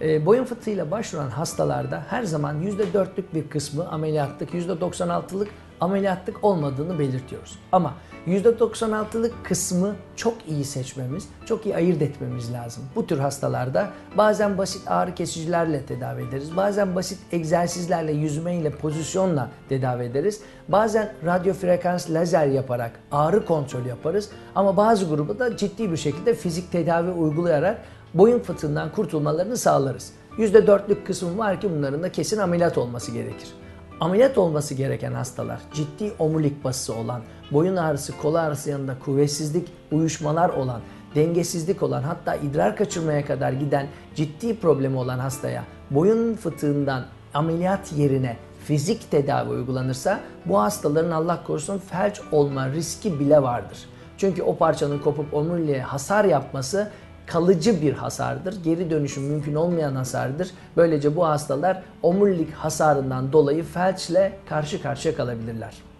E, boyun fıtığıyla başvuran hastalarda her zaman %4'lük bir kısmı ameliyatlık, %96'lık ameliyatlık olmadığını belirtiyoruz. Ama %96'lık kısmı çok iyi seçmemiz, çok iyi ayırt etmemiz lazım. Bu tür hastalarda bazen basit ağrı kesicilerle tedavi ederiz. Bazen basit egzersizlerle, yüzmeyle, pozisyonla tedavi ederiz. Bazen radyo frekans lazer yaparak ağrı kontrolü yaparız. Ama bazı grubu da ciddi bir şekilde fizik tedavi uygulayarak boyun fıtığından kurtulmalarını sağlarız. %4'lük kısım var ki bunların da kesin ameliyat olması gerekir. Ameliyat olması gereken hastalar, ciddi omurilik basısı olan, boyun ağrısı, kol ağrısı yanında kuvvetsizlik, uyuşmalar olan, dengesizlik olan hatta idrar kaçırmaya kadar giden ciddi problemi olan hastaya boyun fıtığından ameliyat yerine fizik tedavi uygulanırsa bu hastaların Allah korusun felç olma riski bile vardır. Çünkü o parçanın kopup omuriliğe hasar yapması kalıcı bir hasardır. Geri dönüşüm mümkün olmayan hasardır. Böylece bu hastalar omurilik hasarından dolayı felçle karşı karşıya kalabilirler.